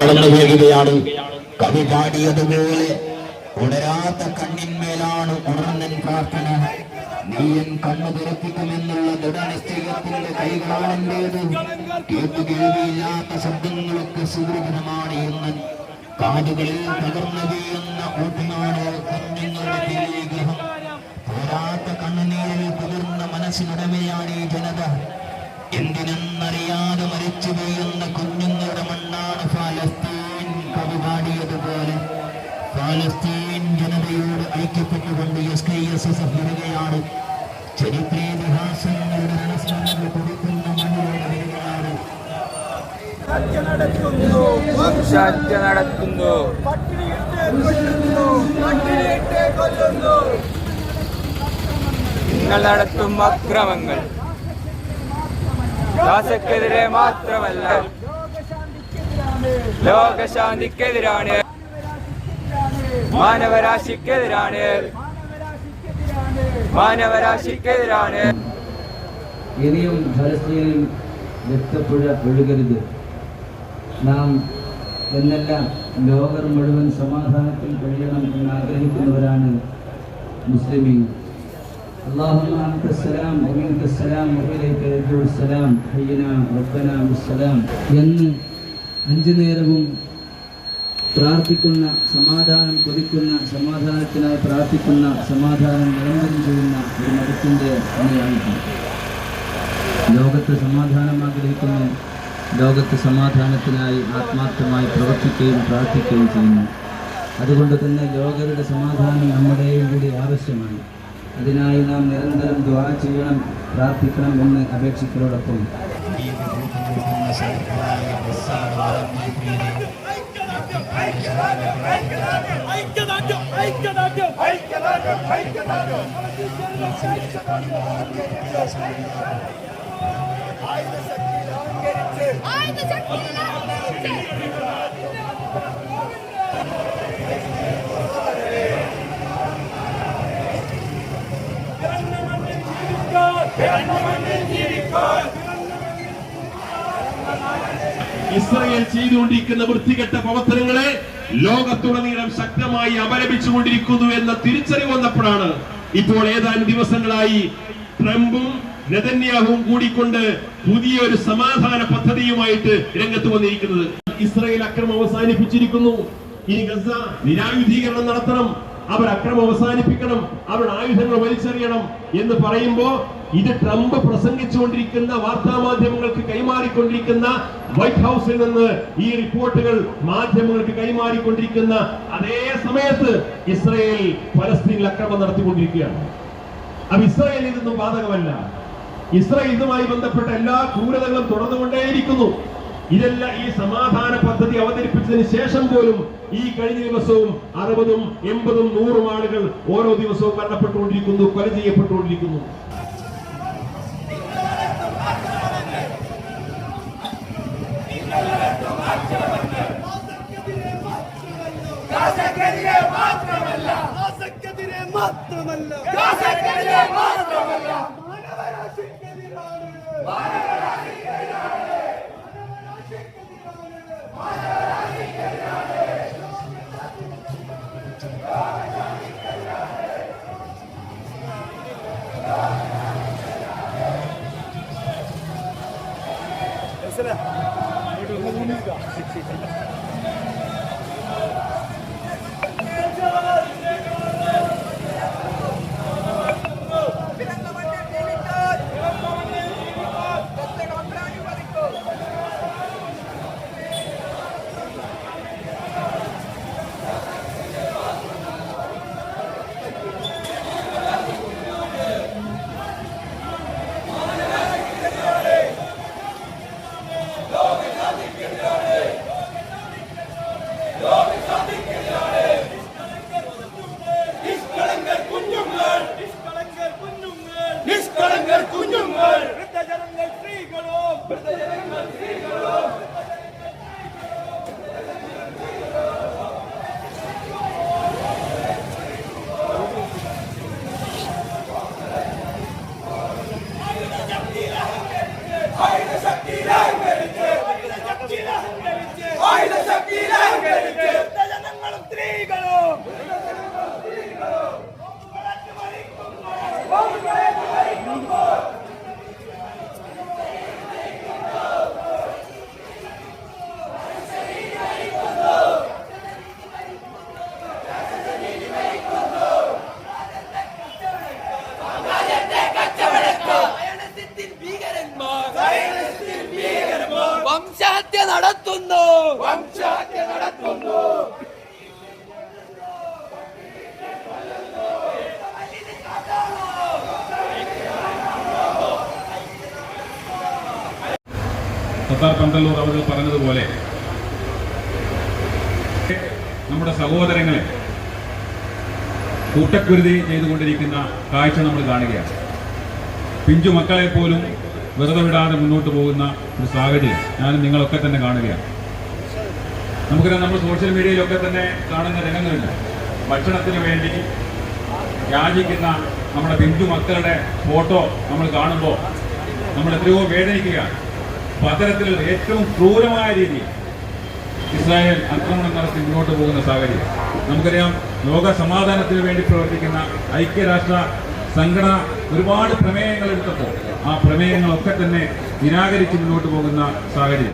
കടന്നു കവി പാടിയതുപോലെ ഉണരാത്ത കണ്ണിന്മേലാണ് ഉണർന്നൻ പ്രാർത്ഥന. നീയൻ കണ്ണു തുറപ്പിക്കുമെന്നുള്ള ദൃഢനിശ്ചയത്തിന്റെ കൈകളാണെന്റേത്. കേട്ടുകേൾവിയില്ലാത്ത ശബ്ദങ്ങളൊക്കെ സുദൃഢമാണ് എന്നൻ കാടുകളിൽ തകർന്നു വീഴുന്ന ഊട്ടിനാണ് കുഞ്ഞുങ്ങളുടെ തീഗ്രഹം പോരാത്ത കണ്ണുനീരിൽ കുതിർന്ന മനസ്സിനുടമയാണ് ഈ ജനത. എന്തിനെന്നറിയാതെ മരിച്ചു വീഴുന്ന കുഞ്ഞുങ്ങളുടെ മണ്ണാണ് ഫലസ്തീൻ കവി പാടിയതുപോലെ. ഫലസ്തീൻ ജനതയോട് ഐക്യപ്പെട്ടുകൊണ്ട് എസ് കെ എസ് എസ് വരികയാണ്. ചരിത്രേതിഹാസങ്ങളുടെ രണസ്മരണകൾ കൊടുക്കുന്ന മണ്ണിലൂടെ വരികയാണ്. നടക്കുന്നു. നടത്തുന്നു പട്ടിണിയിട്ട് കൊല്ലുന്നു. പട്ടിണിയിട്ട് കൊല്ലുന്നു. നിങ്ങൾ നടത്തും അക്രമങ്ങൾ. ദാസക്കെതിരെ മാത്രമല്ല ലോകശാന്തിക്കെതിരാണ് മാനവരാശിക്കെതിരാണ് മാനവരാശിക്കെതിരാണ്. ഇനിയും ഫലസ്തീനിൽ രക്തപ്പുഴ ഒഴുകരുത്. നാം എന്നല്ല ലോകം മുഴുവൻ സമാധാനത്തിൽ കഴിയണം എന്ന് ആഗ്രഹിക്കുന്നവരാണ് മുസ്ലിമീങ്ങൾ. اللهم أنت السلام ومنك السلام وإليك يرجع السلام حينا ربنا بالسلام എന്ന് അഞ്ചു നേരവും പ്രാർത്ഥിക്കുന്ന സമാധാനം കൊതിക്കുന്ന സമാധാനത്തിനായി പ്രാർത്ഥിക്കുന്ന സമാധാനം നിരന്തരം ചെയ്യുന്ന ഒരു മതത്തിൻ്റെ പണിയാണിത് ലോകത്ത് സമാധാനം ആഗ്രഹിക്കുന്നു ലോകത്ത് സമാധാനത്തിനായി ആത്മാർത്ഥമായി പ്രവർത്തിക്കുകയും പ്രാർത്ഥിക്കുകയും ചെയ്യുന്നു അതുകൊണ്ട് തന്നെ ലോകരുടെ സമാധാനം നമ്മുടെയും കൂടി ആവശ്യമാണ് അതിനായി നാം നിരന്തരം ദ്വാ ചെയ്യണം പ്രാർത്ഥിക്കണം എന്ന് അപേക്ഷിക്കലോടൊപ്പം ഐക്യദാർഢ്യം ഇസ്രയേൽ ചെയ്തുകൊണ്ടിരിക്കുന്ന വൃത്തികെട്ട പ്രവർത്തനങ്ങളെ ലോകത്തുടനീളം ശക്തമായി അപലപിച്ചുകൊണ്ടിരിക്കുന്നു എന്ന തിരിച്ചറിവ് വന്നപ്പോഴാണ് ഇപ്പോൾ ഏതാനും ദിവസങ്ങളായി ട്രംപും നെതന്യാഹുവും കൂടിക്കൊണ്ട് പുതിയ ഒരു സമാധാന പദ്ധതിയുമായിട്ട് രംഗത്ത് വന്നിരിക്കുന്നത്. ഇസ്രയേൽ അക്രമം അവസാനിപ്പിച്ചിരിക്കുന്നു. ഇനി ഗസ നിരായുധീകരണം നടത്തണം. അവർ അക്രമം അവസാനിപ്പിക്കണം അവരുടെ ആയുധങ്ങൾ വലിച്ചെറിയണം എന്ന് പറയുമ്പോ ഇത് ട്രംപ് പ്രസംഗിച്ചുകൊണ്ടിരിക്കുന്ന വാർത്താ മാധ്യമങ്ങൾക്ക് കൈമാറിക്കൊണ്ടിരിക്കുന്ന വൈറ്റ് ഹൗസിൽ നിന്ന് ഈ റിപ്പോർട്ടുകൾ മാധ്യമങ്ങൾക്ക് കൈമാറിക്കൊണ്ടിരിക്കുന്ന അതേ സമയത്ത് ഇസ്രയേൽ പലസ്തീനിൽ അക്രമം നടത്തിക്കൊണ്ടിരിക്കുകയാണ്. അത് ഇസ്രയേൽ ഇതൊന്നും ബാധകമല്ല. ഇസ്രയേൽ ഇതുമായി ബന്ധപ്പെട്ട എല്ലാ ക്രൂരതകളും തുടർന്നുകൊണ്ടേയിരിക്കുന്നു. ഇതെല്ലാം ഈ സമാധാന പദ്ധതി അവതരിപ്പിച്ചതിന് ശേഷം പോലും ഈ കഴിഞ്ഞ ദിവസവും അറുപതും എൺപതും നൂറും ആളുകൾ ഓരോ ദിവസവും മരണപ്പെട്ടുകൊണ്ടിരിക്കുന്നു കൊല ചെയ്യപ്പെട്ടുകൊണ്ടിരിക്കുന്നു. മാത്രമല്ല. മാനവരാശിക്കെതിരാണ്. മാനവരാശിക്കെതിരാണ്. ഗാസക്കെതിരെ season. വംശഹത്യ നടത്തുന്നു. വംശഹത്യ നടത്തുന്നു. സത്താർ പന്തല്ലൂർ അവർ പറഞ്ഞതുപോലെ നമ്മുടെ സഹോദരങ്ങളെ കൂട്ടക്കുരുതി ചെയ്തുകൊണ്ടിരിക്കുന്ന കാഴ്ച നമ്മൾ കാണുകയാണ്. പിഞ്ചു മക്കളെ പോലും വെറുതെ വിടാതെ മുന്നോട്ട് പോകുന്ന ഒരു സാഹചര്യം ഞാൻ നിങ്ങളൊക്കെ തന്നെ കാണുകയാണ്. നമുക്കറിയാം നമ്മൾ സോഷ്യൽ മീഡിയയിലൊക്കെ തന്നെ കാണുന്ന രംഗങ്ങളില്ല. ഭക്ഷണത്തിന് വേണ്ടി യാചിക്കുന്ന നമ്മുടെ ബിന്ദു മക്കളുടെ ഫോട്ടോ നമ്മൾ കാണുമ്പോൾ നമ്മൾ എത്രയോ വേദനിക്കുകയാണ്. അപ്പൊ ഏറ്റവും ക്രൂരമായ രീതിയിൽ ഇസ്രായേൽ ആക്രമണം നടത്തി മുന്നോട്ട് പോകുന്ന സാഹചര്യം. നമുക്കറിയാം ലോക സമാധാനത്തിന് വേണ്ടി പ്രവർത്തിക്കുന്ന ഐക്യരാഷ്ട്ര സംഘടന ഒരുപാട് പ്രമേയങ്ങൾ എടുത്തപ്പോൾ ആ പ്രമേയങ്ങളൊക്കെ തന്നെ നിരാകരിച്ച് മുന്നോട്ട് പോകുന്ന സാഹചര്യം.